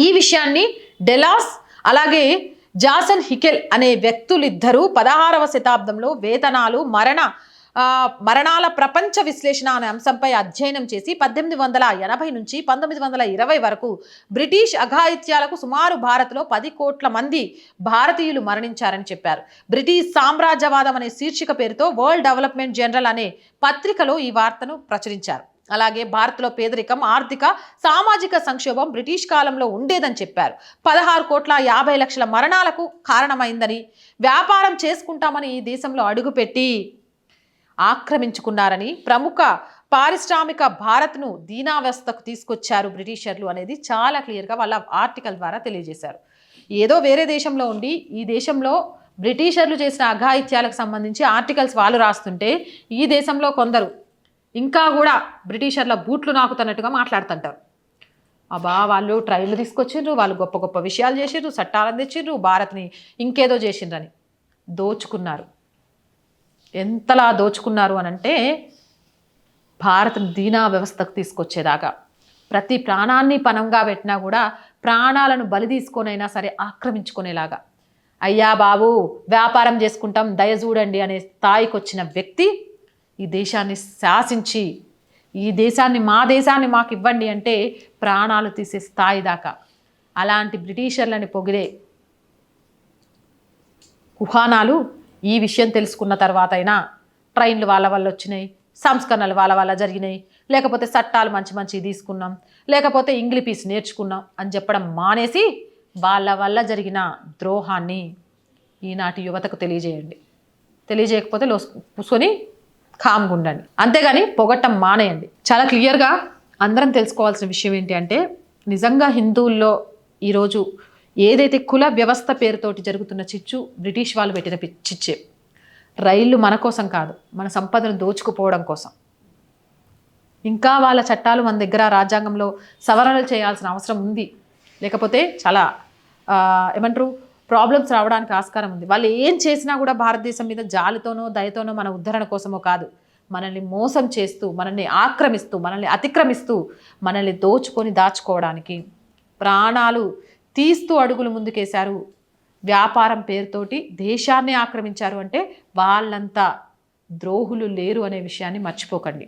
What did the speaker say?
ఈ విషయాన్ని డెలాస్ అలాగే జాసన్ హికెల్ అనే వ్యక్తులిద్దరూ పదహారవ శతాబ్దంలో వేతనాలు మరణ మరణాల ప్రపంచ విశ్లేషణ అనే అంశంపై అధ్యయనం చేసి పద్దెనిమిది వందల ఎనభై నుంచి పంతొమ్మిది వందల ఇరవై వరకు బ్రిటిష్ అఘాయిత్యాలకు సుమారు భారత్లో పది కోట్ల మంది భారతీయులు మరణించారని చెప్పారు. బ్రిటిష్ సామ్రాజ్యవాదం అనే శీర్షిక పేరుతో వరల్డ్ డెవలప్మెంట్ జనరల్ అనే పత్రికలో ఈ వార్తను ప్రచురించారు. అలాగే భారత్లో పేదరికం ఆర్థిక సామాజిక సంక్షోభం బ్రిటిష్ కాలంలో ఉండేదని చెప్పారు. పదహారు కోట్ల యాభై లక్షల మరణాలకు కారణమైందని వ్యాపారం చేసుకుంటామని ఈ దేశంలో అడుగుపెట్టి ఆక్రమించుకున్నారని ప్రముఖ పారిశ్రామిక భారత్ను దీనావస్థకు తీసుకొచ్చారు బ్రిటిషర్లు అనేది చాలా క్లియర్గా వాళ్ళ ఆర్టికల్ ద్వారా తెలియజేశారు. ఏదో వేరే దేశంలో ఉండి ఈ దేశంలో బ్రిటిషర్లు చేసిన అఘాయిత్యాలకు సంబంధించి ఆర్టికల్స్ వాళ్ళు రాస్తుంటే ఈ దేశంలో కొందరు ఇంకా కూడా బ్రిటిషర్ల బూట్లు నాకుతున్నట్టుగా మాట్లాడుతుంటారు. అబ్బా వాళ్ళు ట్రైన్లు తీసుకొచ్చిండ్రు వాళ్ళు గొప్ప గొప్ప విషయాలు చేసిండ్రు చట్టాలను తెచ్చిండ్రు భారత్ని ఇంకేదో చేసిండ్రని దోచుకున్నారు. ఎంతలా దోచుకున్నారు అని అంటే భారత్ దీనా వ్యవస్థకు తీసుకొచ్చేదాకా. ప్రతి ప్రాణాన్ని పనంగా పెట్టినా కూడా ప్రాణాలను బలి తీసుకొనైనా సరే ఆక్రమించుకునేలాగా. అయ్యా బాబు వ్యాపారం చేసుకుంటాం దయ చూడండి అనే స్థాయికి వచ్చిన వ్యక్తి ఈ దేశాన్ని శాసించి ఈ దేశాన్ని మా దేశాన్ని మాకు ఇవ్వండి అంటే ప్రాణాలు తీసే స్థాయి దాకా. అలాంటి బ్రిటిషర్లని పొగిడే కుహానాలు ఈ విషయం తెలుసుకున్న తర్వాత అయినా ట్రైన్లు వాళ్ళ వల్ల వచ్చినాయి సంస్కరణలు వాళ్ళ వల్ల జరిగినాయి. లేకపోతే చట్టాలు మంచి మంచి తీసుకున్నాం లేకపోతే ఇంగ్లీ పీస్ నేర్చుకున్నాం అని చెప్పడం మానేసి వాళ్ళ వల్ల జరిగిన ద్రోహాన్ని ఈనాటి యువతకు తెలియజేయండి. తెలియజేయకపోతే లో కామ్గా ఉండండి అంతేగాని పొగట్టం మానేయండి. చాలా క్లియర్గా అందరం తెలుసుకోవాల్సిన విషయం ఏంటి అంటే నిజంగా హిందువుల్లో ఈరోజు ఏదైతే కుల వ్యవస్థ పేరుతోటి జరుగుతున్న చిచ్చు బ్రిటిష్ వాళ్ళు పెట్టిన పి- చిచ్చే. రైళ్ళు మన కోసం కాదు మన సంపదను దోచుకుపోవడం కోసం. ఇంకా వాళ్ళ చట్టాలు మన దగ్గర రాజ్యాంగంలో సవరణలు చేయాల్సిన అవసరం ఉంది. లేకపోతే చాలా ఏమంటారు ప్రాబ్లమ్స్ రావడానికి ఆస్కారం ఉంది. వాళ్ళు ఏం చేసినా కూడా భారతదేశం మీద జాలితోనో దయతోనో మన ఉద్ధరణ కోసమో కాదు. మనల్ని మోసం చేస్తూ మనల్ని ఆక్రమిస్తూ మనల్ని అతిక్రమిస్తూ మనల్ని దోచుకొని దాచుకోవడానికి ప్రాణాలు తీస్తూ అడుగులు ముందుకేశారు. వ్యాపారం పేరుతోటి దేశాన్ని ఆక్రమించారు అంటే వాళ్ళంతా ద్రోహులు లేరు అనే విషయాన్ని మర్చిపోకండి.